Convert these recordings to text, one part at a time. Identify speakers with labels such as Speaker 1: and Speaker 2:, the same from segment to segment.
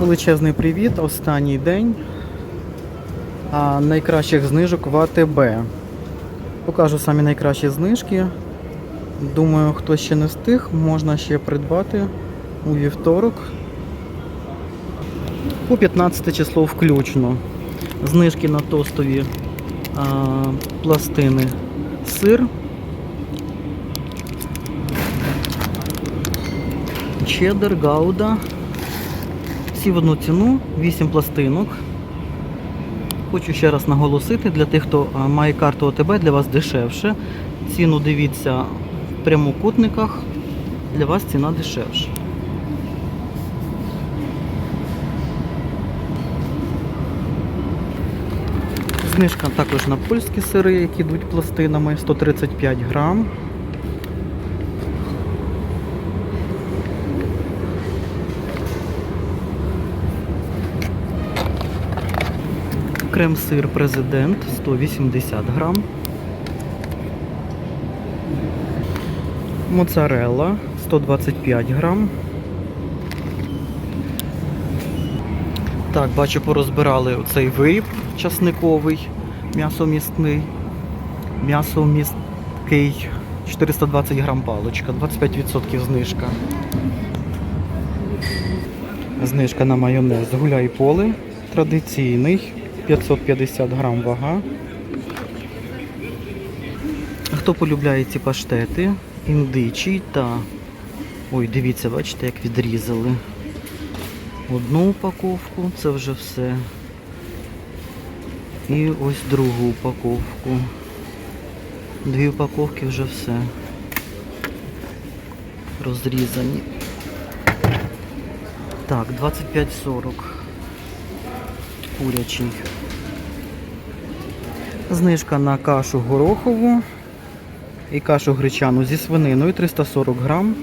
Speaker 1: Величезний привіт, останній день найкращих знижок в АТБ. Покажу самі найкращі знижки. Думаю, хто ще не встиг, можна ще придбати у вівторок. По 15 число включно. Знижки на тостові а, пластини сир. Чеддер, гауда. Всі в одну ціну, 8 пластинок. Хочу ще раз наголосити, для тих, хто має карту ОТБ, для вас дешевше. Ціну дивіться в прямокутниках, для вас ціна дешевша. Знижка також на польські сири, які йдуть пластинами 135 грам. Крем-сир президент 180 грам. Моцарелла 125 грам. Так, бачу, порозбирали оцей виріб часниковий, м'ясомісний. М'ясомісткий 420 грам паличка, 25% знижка. Знижка на майонез гуляй поле. Традиційний 550 грам вага. Хто полюбляє ці паштети, індичий та. Ой, дивіться, бачите, як відрізали. Одну упаковку, це вже все. І ось другу упаковку. Дві упаковки вже все. Розрізані. Так, 25,40 курячий. Знижка на кашу горохову і кашу гречану зі свининою 340 грам.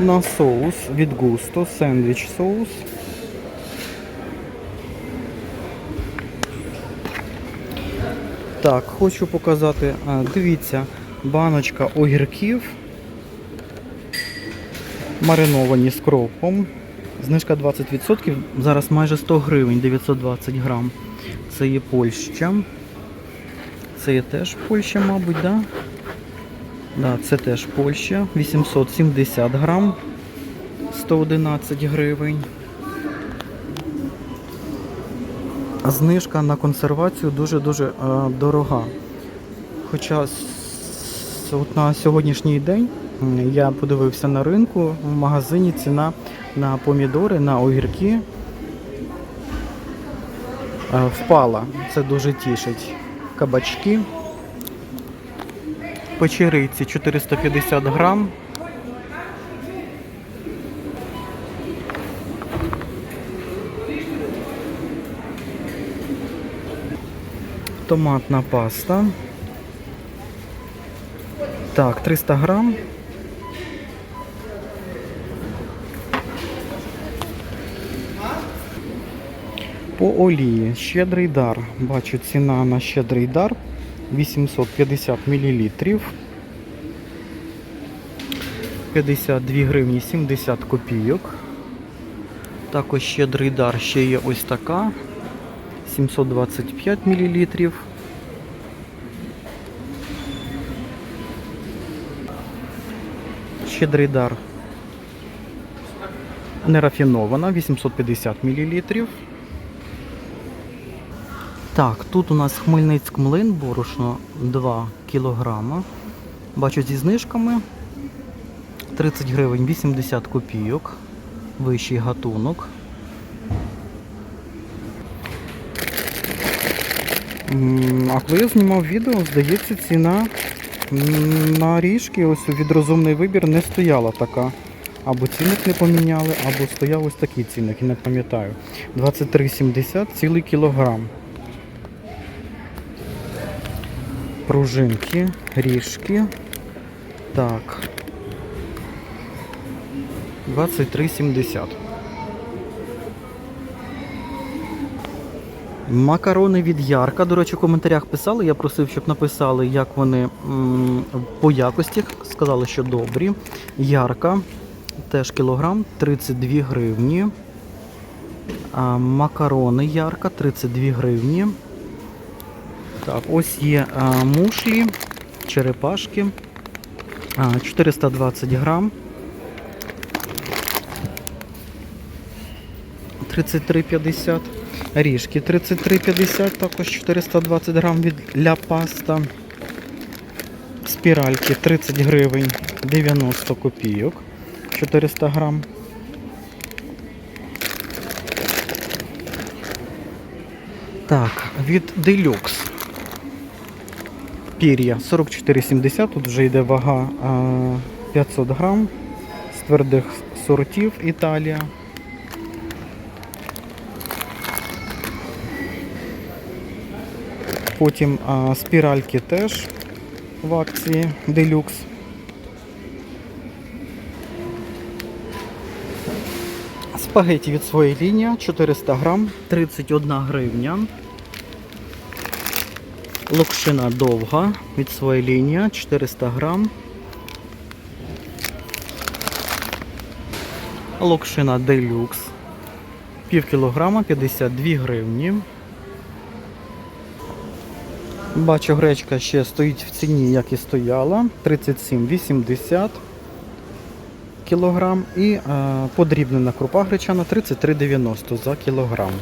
Speaker 2: На
Speaker 1: соус від густо, сендвіч соус. Так, хочу показати, дивіться, баночка огірків. Мариновані з кропом. Знижка 20%, зараз майже 100 гривень, 920 грам. Це є Польща. Це є теж Польща, мабуть, так? Да? Да, це теж Польща. 870 грам. 111 гривень. А Знижка на консервацію дуже-дуже е, дорога. Хоча от на сьогоднішній день я подивився на ринку, в магазині ціна на помідори, на огірки е, впала. Це дуже тішить. Кабачки. Печериці 450 грам. Томатна паста. Так, 300 грам. По олії. Щедрий дар. Бачу ціна на щедрий дар 850 мл. 52 гривні 70 копійок. Також щедрий дар ще є ось така. 725 мл. Щедрий дар. Нерафінована 850 мл. Так, тут у нас Хмельницьк млин, борошно 2 кілограма. Бачу зі знижками 30 гривень 80 копійок. Вищий гатунок. А коли я знімав відео, здається, ціна на ріжки ось від розумний вибір не стояла така. Або цінник не поміняли, або стояв ось такий цінник, я не пам'ятаю. 23,70 цілий кілограм. Пружинки, ріжки. Так. 23,70. Макарони від Ярка. До речі, в коментарях писали. Я просив, щоб написали, як вони по якості. Сказали, що добрі. Ярка. Теж кілограм 32 гривні. А, макарони ярка 32 гривні. Так, ось є мушлі, черепашки. А, 420 грам. 33,50. Ріжки 33,50, також 420 грам від ля паста. Спіральки 30 гривень 90 копійок. 400 грам. Так, від Deluxe. Пір'я 44,70, тут вже йде вага 500 грам з твердих сортів Італія. Потім а, спіральки теж в акції Deluxe. Спагеті від своєї лінії 400 грам, 31 гривня. Локшина довга від своєї лінії 400 грам. Локшина делюкс. Пів кілограма 52 гривні. Бачу, гречка ще стоїть в ціні, як і стояла. 37,80 кілограм. І е, подрібнена крупа гречана 33,90 за кілограм.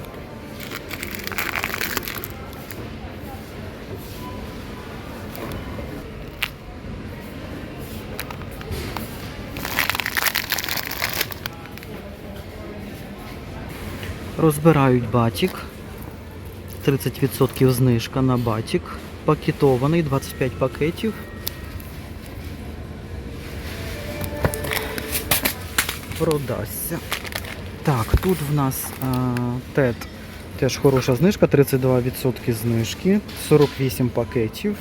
Speaker 1: Розбирають батік. 30% знижка на батік. Пакетований 25 пакетів. Продасться. Так, тут в нас а, тет теж хороша знижка, 32% знижки, 48 пакетів.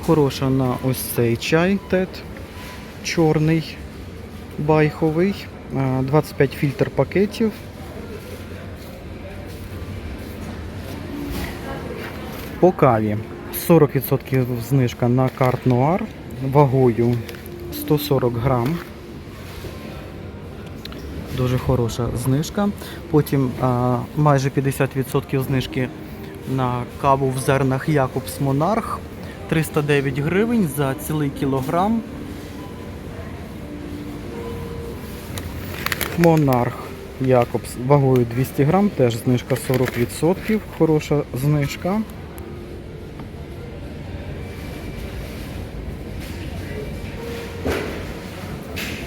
Speaker 1: Хороша на ось цей чай тет. Чорний, байховий, а, 25 фільтр пакетів. По каві 40% знижка на карт Нуар вагою 140 грам. Дуже хороша знижка. Потім а, майже 50% знижки на каву в зернах Якобс Монарх. 309 гривень за цілий кілограм. Монарх Якобс вагою 200 грам, теж знижка 40%. Хороша знижка.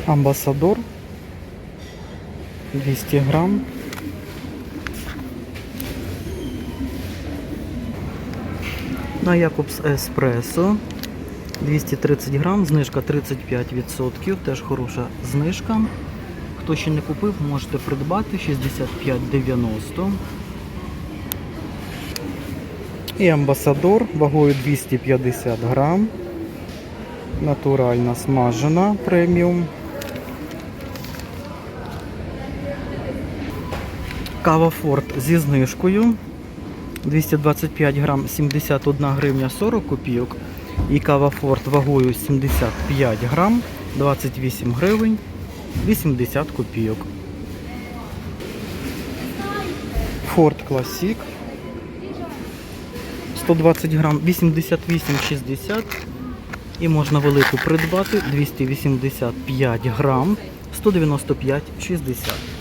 Speaker 1: Амбасадор 200 грам. На Якобс Еспресо 230 грам, знижка 35%, теж хороша знижка. Хто ще не купив, можете придбати 65,90. І амбасадор вагою 250 грам. Натуральна смажена преміум. Кава Форт зі знижкою. 225 грам 71 гривня 40 копійок. І кава Форт вагою 75 грам 28 гривень 80 копійок. Форт Класік 120 грам 88,60 і можна велику придбати 285 грам 195,60.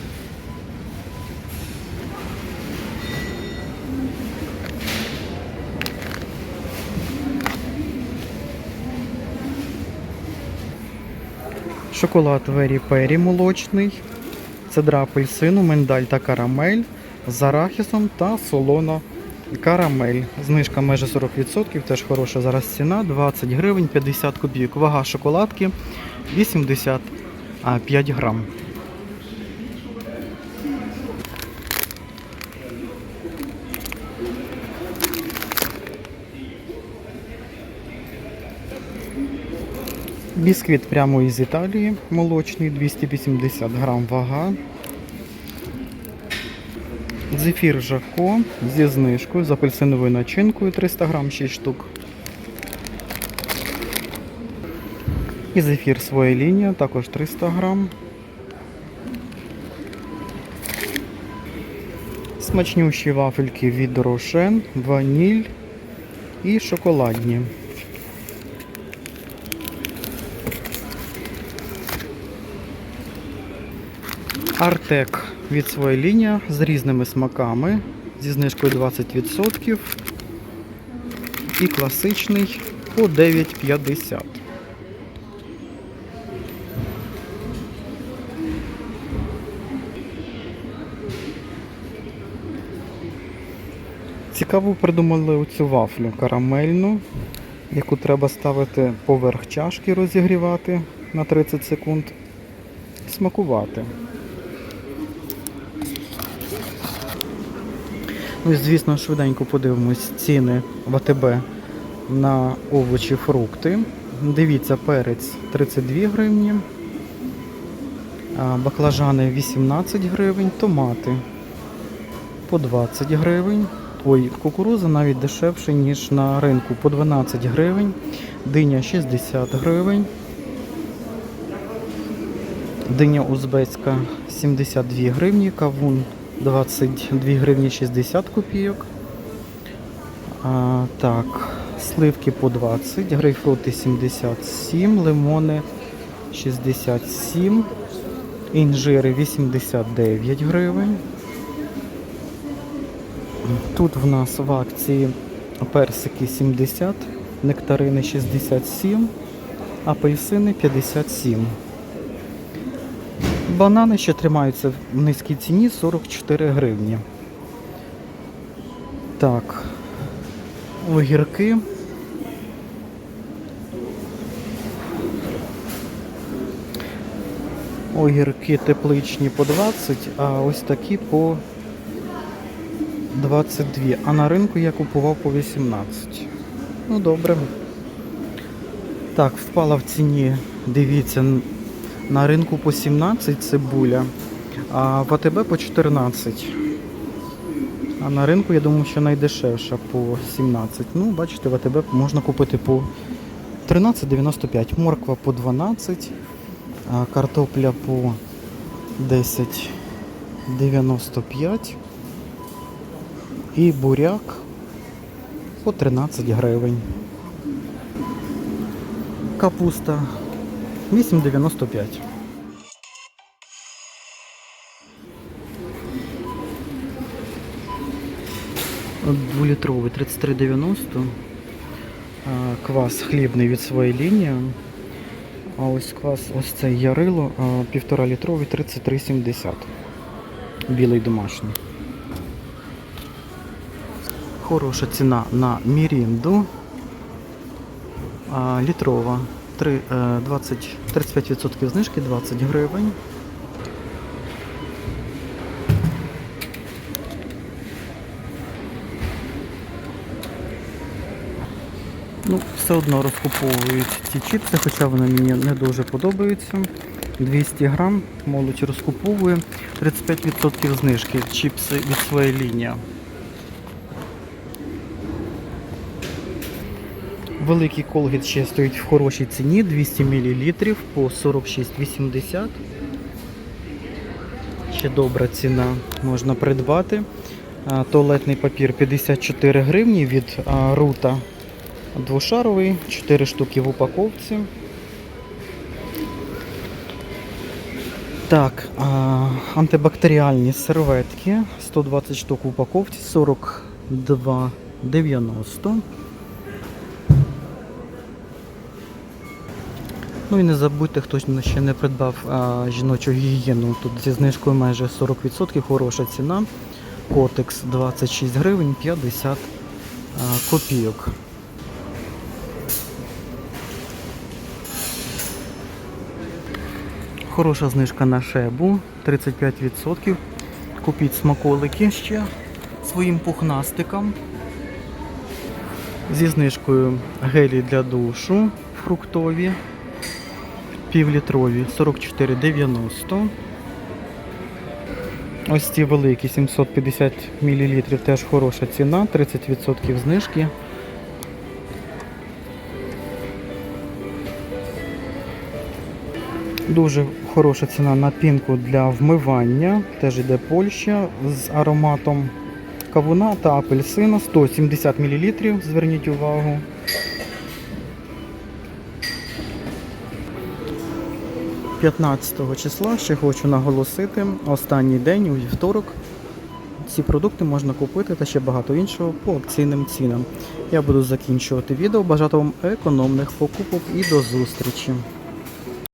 Speaker 1: Шоколад Вері Пері молочний. Цедра апельсину, миндаль та карамель з арахісом та солона карамель. Знижка майже 40%, теж хороша зараз ціна. 20 гривень 50 копійок. Вага шоколадки 85 грам. Бісквіт прямо із Італії, молочний, 280 грам вага. Зефір Жако зі знижкою, з апельсиновою начинкою 300 грам 6 штук. І зефір своя лінія, також 300 грам. Смачнющі вафельки від Рошен, ваніль і шоколадні. Артек від своя лінія з різними смаками, зі знижкою 20%. І класичний по 9,50. Цікаво придумали оцю вафлю карамельну, яку треба ставити поверх чашки, розігрівати на 30 секунд, смакувати. Ну звісно, швиденько подивимось ціни в АТБ на овочі, фрукти. Дивіться, перець 32 гривні, баклажани 18 гривень, томати по 20 гривень. Ой, кукуруза навіть дешевше, ніж на ринку, по 12 гривень, диня 60 гривень. Диня узбецька 72 гривні, кавун 22 гривні 60 копійок. А, так, сливки по 20, грейпфрути 77, лимони 67, інжири 89 гривень. Тут в нас в акції персики 70, нектарини 67, апельсини 57. Банани ще тримаються в низькій ціні 44 гривні. Так, огірки. Огірки тепличні по 20, а ось такі по 22. А на ринку я купував по 18. Ну добре. Так, впала в ціні, дивіться, на ринку по 17 цибуля, а в АТБ по 14. А на ринку, я думаю, що найдешевша по 17. Ну, бачите, в АТБ можна купити по 13,95. Морква по 12, а картопля по 10,95 і буряк по 13 гривень. Капуста 8,95. Дволітровий 33,90. Квас хлібний від своєї лінії. А ось квас, ось цей ярило, а, півтора літровий 33,70. Білий домашній. Хороша ціна на мірінду. Літрова. Три- е, 20, 35% знижки, 20 гривень. Ну, все одно розкуповують ці чіпси, хоча вони мені не дуже подобаються. 200 грам, молодь розкуповує. 35% знижки чіпси від своєї лінії. Великий колгіт ще стоїть в хорошій ціні 200 мл по 46,80. Ще добра ціна можна придбати. Туалетний папір 54 гривні від рута двошаровий, 4 штуки в упаковці. Так, антибактеріальні серветки 120 штук в упаковці, 42,90. Ну і не забудьте, хто ще не придбав а, жіночу гігієну. Тут зі знижкою майже 40%, хороша ціна. Котекс 26 гривень 50 а, копійок. Хороша знижка на шебу 35%. Купіть смаколики ще своїм пухнастикам. Зі знижкою гелі для душу фруктові Півлітрові 44,90. Ось ці великі 750 мл теж хороша ціна, 30% знижки. Дуже хороша ціна на пінку для вмивання. Теж йде Польща з ароматом кавуна та апельсина 170 мл. Зверніть увагу. – 15 числа ще хочу наголосити, останній день у вівторок ці продукти можна купити та ще багато іншого по акційним цінам. Я буду закінчувати відео. Бажати вам економних покупок і до зустрічі!